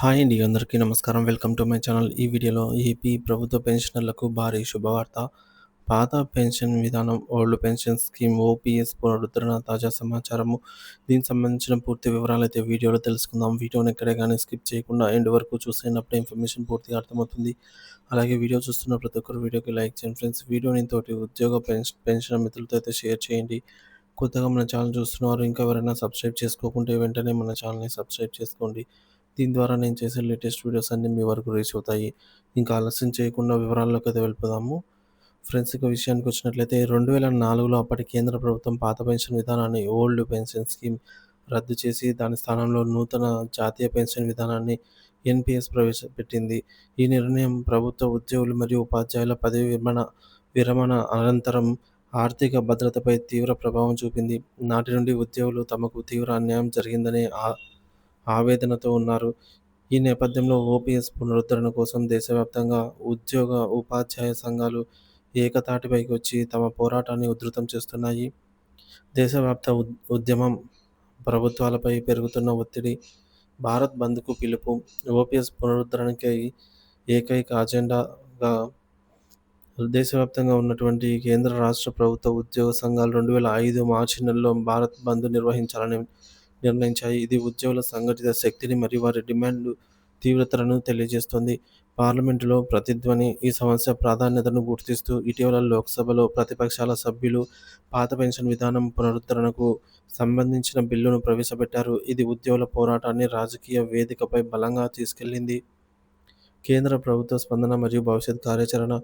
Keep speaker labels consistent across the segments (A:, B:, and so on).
A: Hi అండి అందరికీ నమస్కారం. Welcome to my channel. ఈ వీడియోలో ఏపీ ప్రభుత్వ పెన్షనర్లకు భారీ శుభవార్త. పాత పెన్షన్ విధానం ఓల్డ్ పెన్షన్ స్కీమ్ ఓపీఎస్ పునరుద్ధరణ తాజా సమాచారము. దీనికి సంబంధించిన పూర్తి వివరాలు అయితే వీడియోలో తెలుసుకుందాం. వీడియోని ఎక్కడే కానీ స్కిప్ చేయకుండా ఎండ్ వరకు చూసినప్పుడు ఇన్ఫర్మేషన్ పూర్తిగా అర్థమవుతుంది. అలాగే వీడియో చూస్తున్న ప్రతి ఒక్కరు వీడియోకి లైక్ చేయండి ఫ్రెండ్స్. వీడియోని తోటి ఉద్యోగ పెన్షన్ పెన్షన్ మిత్రులతో అయితే షేర్ చేయండి. కొత్తగా మన ఛానల్ చూస్తున్నారు ఇంకా ఎవరైనా సబ్స్క్రైబ్ చేసుకోకుంటే వెంటనే మన ఛానల్ని సబ్స్క్రైబ్ చేసుకోండి. దీని ద్వారా నేను చేసే లేటెస్ట్ వీడియోస్ అన్నీ మీ వరకు రీచ్ అవుతాయి. ఇంకా ఆలస్యం చేయకుండా వివరాల్లోకి అయితే వెళ్ళిపోదాము. ఫ్రెండ్స్ ఇక విషయానికి వచ్చినట్లయితే రెండు వేల నాలుగులో అప్పటి కేంద్ర ప్రభుత్వం పాత పెన్షన్ విధానాన్ని ఓల్డ్ పెన్షన్ స్కీమ్ రద్దు చేసి దాని స్థానంలో నూతన జాతీయ పెన్షన్ విధానాన్ని ఎన్పిఎస్ ప్రవేశపెట్టింది. ఈ నిర్ణయం ప్రభుత్వ ఉద్యోగులు మరియు ఉపాధ్యాయుల పదవి విరమణ విరమణ అనంతరం ఆర్థిక భద్రతపై తీవ్ర ప్రభావం చూపింది. నాటి నుండి ఉద్యోగులు తమకు తీవ్ర అన్యాయం జరిగిందనే ఆవేదనతో ఉన్నారు. ఈ నేపథ్యంలో ఓపీఎస్ పునరుద్ధరణ కోసం దేశవ్యాప్తంగా ఉద్యోగ ఉపాధ్యాయ సంఘాలు ఏకతాటిపైకి వచ్చి తమ పోరాటాన్ని ఉధృతం చేస్తున్నాయి. దేశవ్యాప్త ఉద్యమం ప్రభుత్వాలపై పెరుగుతున్న ఒత్తిడి భారత్ బంద్కు పిలుపు ఓపీఎస్ పునరుద్ధరణకై ఏకైక అజెండాగా దేశవ్యాప్తంగా ఉన్నటువంటి కేంద్ర రాష్ట్ర ప్రభుత్వ ఉద్యోగ సంఘాలు రెండు వేల ఐదు మార్చి నెలలో భారత్ బంద్ నిర్వహించాలని నిర్ణయించాయి. ఇది ఉద్యోగుల సంఘటిత శక్తిని మరియు వారి డిమాండ్లు తీవ్రతలను తెలియజేస్తుంది. పార్లమెంటులో ప్రతిధ్వని ఈ సమస్య ప్రాధాన్యతను గుర్తిస్తూ ఇటీవల లోక్సభలో ప్రతిపక్షాల సభ్యులు పాత పెన్షన్ విధానం పునరుద్ధరణకు సంబంధించిన బిల్లును ప్రవేశపెట్టారు. ఇది ఉద్యోగుల పోరాటాన్ని రాజకీయ వేదికపై బలంగా తీసుకెళ్ళింది కేంద్ర ప్రభుత్వ స్పందన మరియు భవిష్యత్ కార్యాచరణ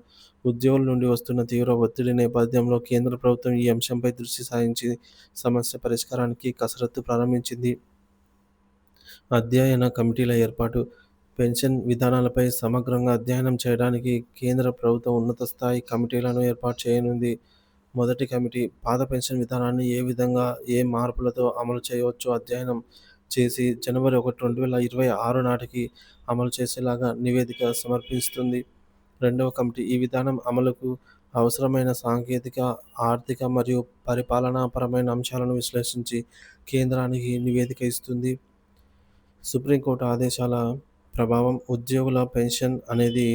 A: ఉద్యోగుల నుండి వస్తున్న తీవ్ర ఒత్తిడి నేపథ్యంలో కేంద్ర ప్రభుత్వం ఈ అంశంపై దృష్టి సారించి సమస్య పరిష్కారానికి కసరత్తు ప్రారంభించింది. అధ్యయన కమిటీల ఏర్పాటు పెన్షన్ విధానాలపై సమగ్రంగా అధ్యయనం చేయడానికి కేంద్ర ప్రభుత్వం ఉన్నత స్థాయి కమిటీలను ఏర్పాటు చేయనుంది. మొదటి కమిటీ పాత పెన్షన్ విధానాన్ని ఏ విధంగా ఏ మార్పులతో అమలు చేయవచ్చో అధ్యయనం చేసి జనవరి ఒకటి రెండు వేల ఇరవై ఆరు నాటికి అమలు చేసేలాగా నివేదిక సమర్పిస్తుంది. రెండవ కమిటీ ఈ విధానం అమలుకు అవసరమైన సాంకేతిక ఆర్థిక మరియు పరిపాలనాపరమైన అంశాలను విశ్లేషించి కేంద్రానికి నివేదిక ఇస్తుంది. సుప్రీంకోర్టు ఆదేశాల ప్రభావం ఉద్యోగుల పెన్షన్ అనేది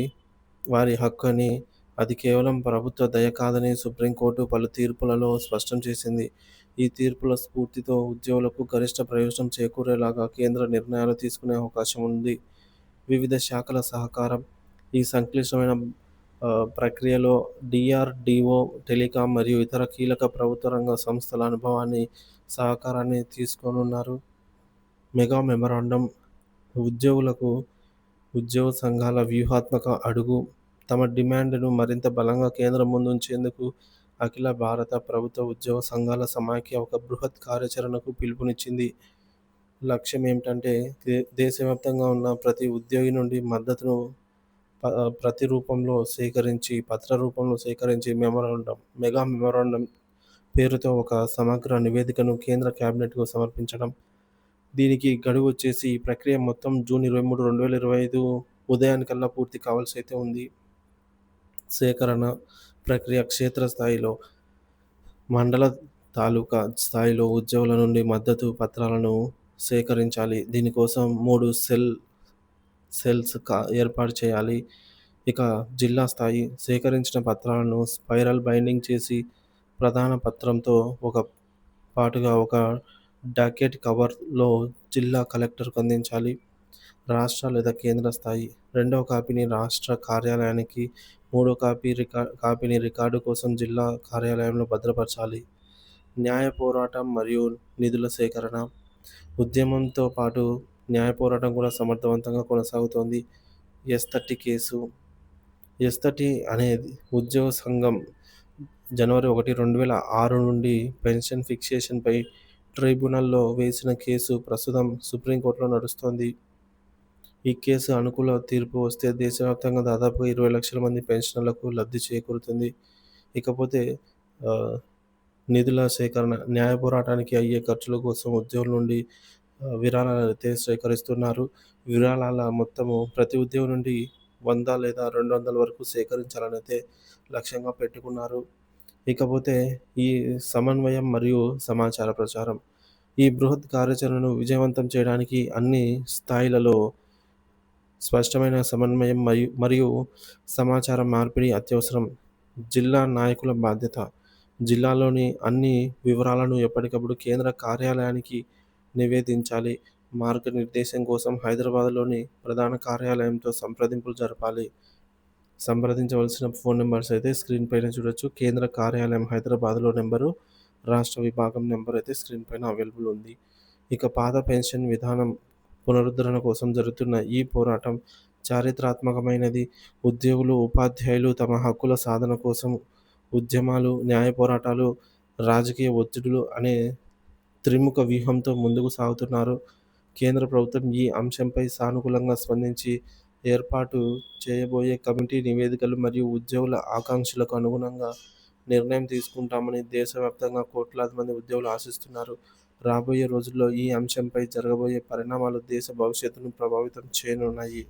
A: వారి హక్కు అని అది కేవలం ప్రభుత్వ దయ కాదని సుప్రీంకోర్టు పలు తీర్పులలో స్పష్టం చేసింది. ఈ తీర్పుల స్ఫూర్తితో ఉద్యోగులకు గరిష్ట ప్రయోజనం చేకూరేలాగా కేంద్ర నిర్ణయాలు తీసుకునే అవకాశం ఉంది. వివిధ శాఖల సహకారం. ఈ సంక్లిష్టమైన ప్రక్రియలో డిఆర్డిఓ టెలికాం మరియు ఇతర కీలక ప్రభుత్వ రంగ సంస్థల అనుభవాన్ని సహకారాన్ని తీసుకోనున్నారు. Mega memorandum. ఉద్యోగులకు ఉద్యోగ సంఘాల వ్యూహాత్మక అడుగు. తమ డిమాండ్ను మరింత బలంగా కేంద్రం ముందుంచేందుకు అఖిల భారత ప్రభుత్వ ఉద్యోగ సంఘాల సమాఖ్య ఒక బృహత్ కార్యాచరణకు పిలుపునిచ్చింది. లక్ష్యం ఏమిటంటే దేశవ్యాప్తంగా ఉన్న ప్రతి ఉద్యోగి నుండి మద్దతును ప్రతి రూపంలో సేకరించి పత్ర రూపంలో సేకరించి మెమోరాండం మెగా మెమోరాండం పేరుతో ఒక సమగ్ర నివేదికను కేంద్ర క్యాబినెట్కు సమర్పించడం. దీనికి గడువు వచ్చేసి ఈ ప్రక్రియ మొత్తం జూన్ ఇరవై మూడు రెండు వేల ఇరవై ఐదు ఉదయానికల్లా పూర్తి కావాల్సి అయితే ఉంది. సేకరణ ప్రక్రియ క్షేత్రస్థాయిలో మండల తాలూకా స్థాయిలో ఉద్యోగుల నుండి మద్దతు పత్రాలను సేకరించాలి. దీనికోసం మూడు సెల్ సెల్స్ కా ఏర్పాటు చేయాలి. ఇక జిల్లా స్థాయి సేకరించిన పత్రాలను స్పైరల్ బైండింగ్ చేసి ప్రధాన పత్రంతో ఒక పాటుగా ఒక డాకెట్ కవర్లో జిల్లా కలెక్టర్కు అందించాలి. రాష్ట్ర లేదా కేంద్ర స్థాయి రెండవ కాపీని రాష్ట్ర కార్యాలయానికి మూడో కాపీ రికా కాపీని రికార్డు కోసం జిల్లా కార్యాలయంలో భద్రపరచాలి. న్యాయ పోరాటం మరియు నిధుల సేకరణ. ఉద్యమంతో పాటు న్యాయ పోరాటం కూడా సమర్థవంతంగా కొనసాగుతోంది. S thirty case. S thirty అనేది ఉద్యోగ సంఘం జనవరి ఒకటి రెండు వేల ఆరు నుండి పెన్షన్ ఫిక్సేషన్పై ట్రైబ్యునల్లో వేసిన కేసు ప్రస్తుతం సుప్రీంకోర్టులో నడుస్తోంది. ఈ కేసు అనుకూల తీర్పు వస్తే దేశవ్యాప్తంగా దాదాపు ఇరవై లక్షల మంది పెన్షనర్లకు లబ్ధి చేకూరుతుంది. ఇకపోతే నిధుల సేకరణ న్యాయ పోరాటానికి అయ్యే ఖర్చుల కోసం ఉద్యోగుల నుండి విరాళాలు సేకరిస్తున్నారు. విరాళాల మొత్తము ప్రతి ఉద్యోగం నుండి వంద లేదా రెండు వందల వరకు సేకరించాలని అయితే లక్ష్యంగా పెట్టుకున్నారు. ఇకపోతే ఈ సమన్వయం మరియు సమాచార ప్రచారం. ఈ బృహత్ కార్యాచరణను విజయవంతం చేయడానికి అన్ని స్థాయిలలో స్పష్టమైన సమన్వయం మరియు మరియు సమాచార మార్పిడి అత్యవసరం. జిల్లా నాయకుల బాధ్యత. జిల్లాలోని అన్ని వివరాలను ఎప్పటికప్పుడు కేంద్ర కార్యాలయానికి నివేదించాలి. మార్గనిర్దేశం కోసం హైదరాబాద్లోని ప్రధాన కార్యాలయంతో సంప్రదింపులు జరపాలి. సంప్రదించవలసిన ఫోన్ నెంబర్స్ అయితే స్క్రీన్ పైన చూడొచ్చు. కేంద్ర కార్యాలయం హైదరాబాద్లో నెంబరు రాష్ట్ర విభాగం నెంబర్ అయితే స్క్రీన్ పైన అవైలబుల్ ఉంది. ఇక పాత పెన్షన్ విధానం పునరుద్ధరణ కోసం జరుగుతున్న ఈ పోరాటం చారిత్రాత్మకమైనది. ఉద్యోగులు ఉపాధ్యాయులు తమ హక్కుల సాధన కోసం ఉద్యమాలు న్యాయ పోరాటాలు రాజకీయ ఒత్తిడులు అనే త్రిముఖ వ్యూహంతో ముందుకు సాగుతున్నారు. కేంద్ర ప్రభుత్వం ఈ అంశంపై సానుకూలంగా స్పందించి ఏర్పాటు చేయబోయే కమిటీ నివేదికలు మరియు ఉద్యోగుల ఆకాంక్షలకు అనుగుణంగా నిర్ణయం తీసుకుంటామని దేశవ్యాప్తంగా కోట్లాది మంది ఉద్యోగులు ఆశిస్తున్నారు. రాబోయే రోజుల్లో ఈ అంశంపై జరగబోయే పరిణామాలు దేశ భవిష్యత్తును ప్రభావితం చేయనున్నాయి.